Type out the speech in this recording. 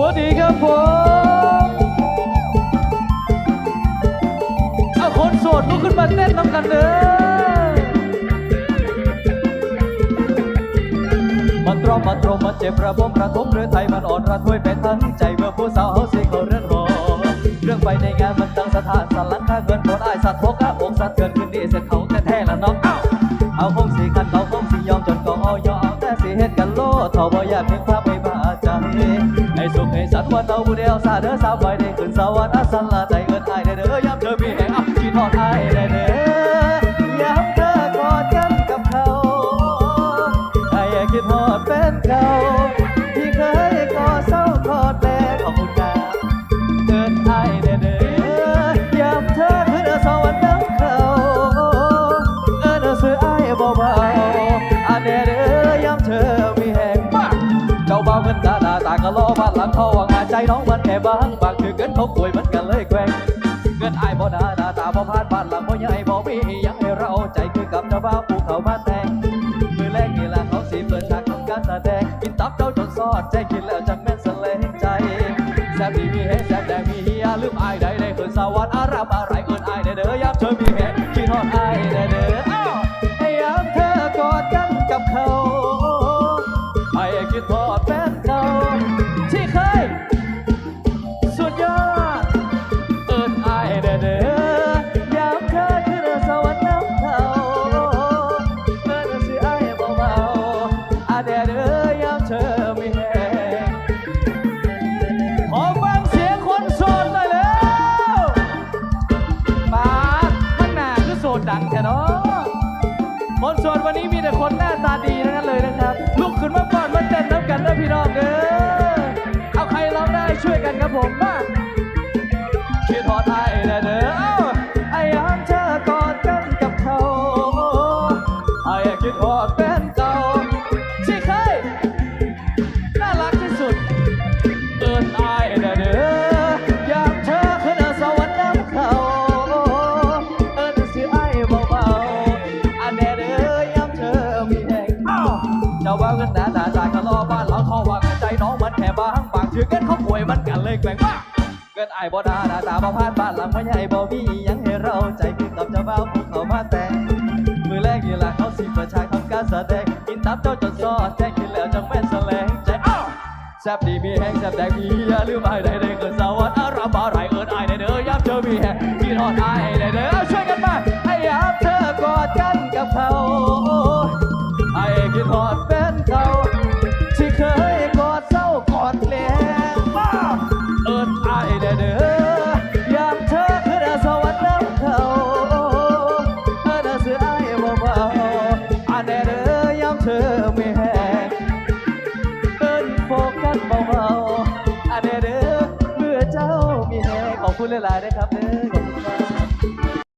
วัสดีครับผมเอาคนโสดลุกขึ้นมาเต้นน้ำกันเด้อมันตรอมมันตรมมันเจ็บระบมระทมหรือไทยมันอ่อนระทวยเป็นทั้งใจเมื่อผู้สาวเขาสิเขาเรือนหอเรื่องไปในงานมันตั้งสถานสลังค่าเงินคนอายสัตว์พกกะอกสัตว์เกินขึ้นดีเสร็จเขาแท้ๆละน้องเอาเอาคงสีคันเขาคงสียอมจนก็เอยอมแต่สีเฮ็ดกันโลดเท่าบ่อยากเพียง นเอาผู้เดียวซาเด้อสาวไฟได้ขึ้นสวรรค์อาสันละใจเอินอายได้เด้อยามเธอมีแห่งอับชีทอดอายได้เด้อยามเธอกอดกันกับเขาไอ้คิดทอดเป็นเขาที่เคยก่อเศร้ากอดแลขอบคุณครับเอินอายได้เด้อยามเธอขึ้นสวรรค์น้ำเขาเอินซื้ออายเบาๆอันเด้อยามเธอมีแห่งมาเจ้าเบาวเงินตาหน้าตาก็ล้อบ้านหลังเขาว่าง ใจน้องมันแค่บางบางคือเกินเขาป่วยมันกันเลยแกว่งเงินอายบ่นาหน้าตาบ่พานบ้านหลังบ่ใหญ่บ่มีอิหยังให้เราใจคือกับเจ้าบ่าวภูเขามาแต่งมือแรกนี่ละเขาสีเปิดฉากทำการแสดงกินตับเจ้าจนซอดใจกินแล้วจังแม่นสะเลงใจแซ่บดีมีแฮแซ่บแดงมีเฮียลืมอายได้ได้เพิ่นสวรรค์อารามอาร แค่นอคนโสดวันนี้มีแต่คนหน้าตาดีทั้งนั้นเลยนะครับ ลุกขึ้นมาก่อนมาเต้นน้ำกันนะพี่น้องเด้อเอาใครร้องได้ช่วยกันครับผม เจ้าว่าเงินหนาหนาจ่ายก็รอบ้านเราเขาว่ากันใจน้องมันแค่บางบางชื่อเงินเขาป่วยมันกันเลยแกว่งว่าเกินอายบ่ดาหนาตาบ่พานบ้านหลังบ่ใหญ่บ่มีอิหยังให้เราใจคือกับเจ้าบ่าวภูเขามาแต่งมือแรกนี่ละเขาสิปิดฉากทำการแสดงกินตับเจ้าจนซอดแจ้งกินแล้วจังแม่นแสลงใจอ้าวแซ่บดีมีแห้งแซ่บแดงมีอย่าลืมไอ้ได้ได้เกินสวัสดิ์อารามอะไรเอินไอ้ได้เด้อยามเธอมีแห้งพี่ทอดไอ้ได้เด้อ อดทอดแฟนเก่าที่เคยกอดเศร้ากอดแรงมาเอินไอ้ได้เด้อยามเธอขึ้นสวรรค์น้ำเขาเออเด้อซื้อไอ้เบาๆอันเด้อเด้อยามเธอไม่แห้งเอิ้นโฟกัสเบาๆอันเด้อเด้อเมื่อเจ้ามีแห้งขอบคุณหลายๆนะครับเด้อ